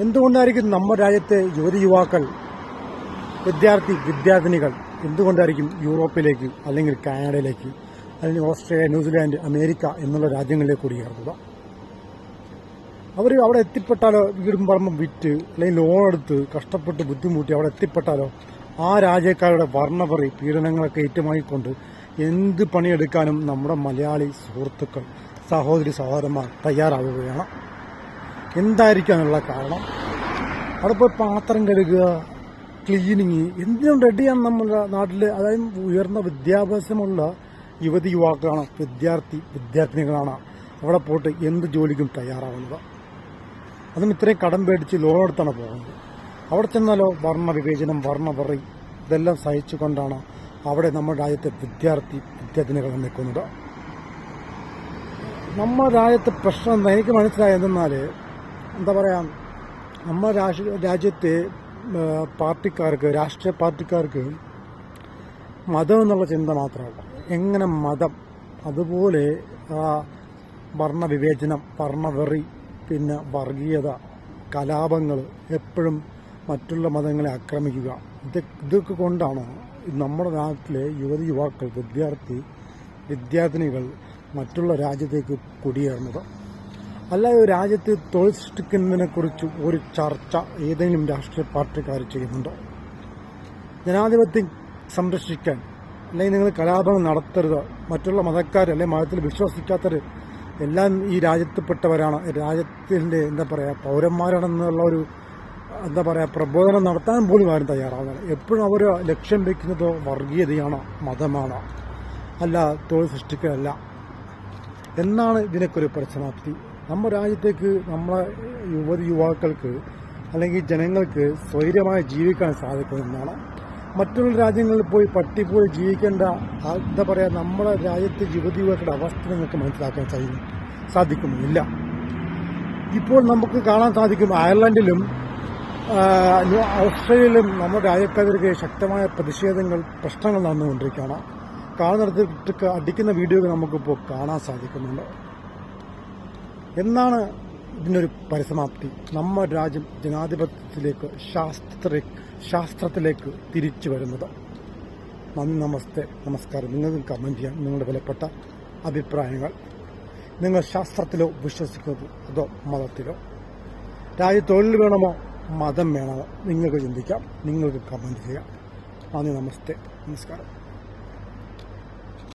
എന്തുകൊണ്ടായിരിക്കും നമ്മുടെ രാജ്യത്തെ യുവതി യുവാക്കൾ വിദ്യാർത്ഥി വിദ്യാർത്ഥിനികൾ എന്തുകൊണ്ടായിരിക്കും യൂറോപ്പിലേക്ക് അല്ലെങ്കിൽ കാനഡയിലേക്ക് അല്ലെങ്കിൽ ഓസ്ട്രേലിയ ന്യൂസിലാൻഡ് അമേരിക്ക എന്നുള്ള രാജ്യങ്ങളിലേക്ക് കുടിയേറുന്നത് അവർ അവിടെ എത്തിപ്പെട്ടാലോ? വീടും പറമ്പും വിറ്റ് അല്ലെങ്കിൽ ലോൺ എടുത്ത് കഷ്ടപ്പെട്ട് ബുദ്ധിമുട്ടി അവിടെ എത്തിപ്പെട്ടാലോ? ആ രാജ്യക്കാരുടെ വർണപറി പീഡനങ്ങളൊക്കെ ഏറ്റുമായിക്കൊണ്ട് എന്ത് പണിയെടുക്കാനും നമ്മുടെ മലയാളി സുഹൃത്തുക്കൾ സഹോദരി സഹോദരന്മാർ തയ്യാറാവുകയാണ്. എന്തായിരിക്കാനുള്ള കാരണം? അവിടെ പോയി പാത്രം കഴുകുക ക്ലീനിങ് എന്തിനും റെഡിയാണ് നമ്മുടെ നാട്ടിൽ അതായത് ഉയർന്ന വിദ്യാഭ്യാസമുള്ള യുവതി യുവാക്കളാണ് വിദ്യാർത്ഥി വിദ്യാർത്ഥിനികളാണ് അവിടെ പോയിട്ട് എന്ത് ജോലിക്കും തയ്യാറാവുന്നത്. അതും ഇത്രയും കടം പേടിച്ച് ലോൺ എടുത്താണ് പോകുന്നത്. അവിടെ ചെന്നാലോ വർണ വിവേചനം വർണപറി ഇതെല്ലാം സഹിച്ചുകൊണ്ടാണ് അവിടെ നമ്മുടെ രാജ്യത്തെ വിദ്യാർത്ഥി വിദ്യാർത്ഥിനികൾ നിൽക്കുന്നത്. നമ്മുടെ രാജ്യത്തെ പ്രശ്നം എനിക്ക് മനസ്സിലായതെന്നാൽ എന്താ പറയുക നമ്മുടെ രാജ്യത്തെ പാർട്ടിക്കാർക്ക് രാഷ്ട്രീയ പാർട്ടിക്കാർക്ക് മതം എന്നുള്ള ചിന്ത മാത്രമല്ല. എങ്ങനെ മതം? അതുപോലെ ആ വർണവിവേചനം വർണവെറി പിന്നെ വർഗീയത കലാപങ്ങൾ എപ്പോഴും മറ്റുള്ള മതങ്ങളെ ആക്രമിക്കുക. ഇത് ഇതൊക്കെ കൊണ്ടാണ് നമ്മുടെ നാട്ടിലെ യുവതി യുവാക്കൾ വിദ്യാർത്ഥി വിദ്യാർത്ഥിനികൾ മറ്റുള്ള രാജ്യത്തേക്ക് കുടിയേറുന്നത്. അല്ലാതെ രാജ്യത്ത് തൊഴിൽ സൃഷ്ടിക്കുന്നതിനെക്കുറിച്ച് ഒരു ചർച്ച ഏതെങ്കിലും രാഷ്ട്രീയ പാർട്ടിക്കാർ ചെയ്യുന്നുണ്ടോ? ജനാധിപത്യം സംരക്ഷിക്കാൻ അല്ലെങ്കിൽ നിങ്ങൾ കലാപങ്ങൾ നടത്തരുത്. മറ്റുള്ള മതക്കാർ അല്ലെങ്കിൽ മതത്തിൽ വിശ്വസിക്കാത്തവർ എല്ലാം ഈ രാജ്യത്തിൽപ്പെട്ടവരാണ് രാജ്യത്തിന്റെ എന്താ പറയുക പൗരന്മാരാണെന്നുള്ള ഒരു എന്താ പറയുക പ്രബോധനം നടത്താൻ പോലും ആരും തയ്യാറാവുന്നില്ല. എപ്പോഴും അവർ ലക്ഷ്യം വയ്ക്കുന്നത് വർഗീയതയാണ് മതമാണ്. അല്ല തൊഴിൽ സൃഷ്ടിക്കലല്ല. എന്നാണ് ഇതിനൊക്കെ ഒരു പരിസമാപ്തി നമ്മുടെ രാജ്യത്തേക്ക് നമ്മളെ യുവതി യുവാക്കൾക്ക് അല്ലെങ്കിൽ ജനങ്ങൾക്ക് സ്വൈര്യമായി ജീവിക്കാൻ സാധിക്കുമെന്നാണ് മറ്റുള്ള രാജ്യങ്ങളിൽ പോയി പട്ടി പോയി ജീവിക്കേണ്ട എന്താ പറയുക നമ്മുടെ രാജ്യത്തെ യുവതി യുവാക്കളുടെ അവസ്ഥ നിങ്ങൾക്ക് മനസ്സിലാക്കാൻ സാധിക്കും സാധിക്കുന്നില്ല. ഇപ്പോൾ നമുക്ക് കാണാൻ സാധിക്കും അയർലൻഡിലും ഓസ്ട്രേലിയയിലും നമ്മുടെ രാജ്യക്കാർക്ക് ശക്തമായ പ്രതിഷേധങ്ങൾ പ്രശ്നങ്ങൾ നടന്നുകൊണ്ടിരിക്കുകയാണ്. കാണുന്നിടത്ത് അടിക്കുന്ന വീഡിയോകൾ നമുക്കിപ്പോൾ കാണാൻ സാധിക്കുന്നുണ്ട്. എന്നാണ് ഇതിനൊരു പരിസമാപ്തി. നമ്മുടെ രാജ്യം ജനാധിപത്യത്തിലേക്ക് ശാസ്ത്ര ശാസ്ത്രത്തിലേക്ക് തിരിച്ചു വരുന്നത്. നന്ദി നമസ്തേ നമസ്കാരം. നിങ്ങൾക്ക് കമന്റ് ചെയ്യാം നിങ്ങളുടെ വിലപ്പെട്ട അഭിപ്രായങ്ങൾ. നിങ്ങൾ ശാസ്ത്രത്തിലോ വിശ്വസിക്കുന്നു അതോ മതത്തിലോ? രാജ്യ തൊഴിൽ വേണമോ? മതം വേണമോ? നിങ്ങൾക്ക് ചിന്തിക്കാം. നിങ്ങൾക്ക് കമന്റ് ചെയ്യാം. നന്ദി നമസ്തേ നമസ്കാരം.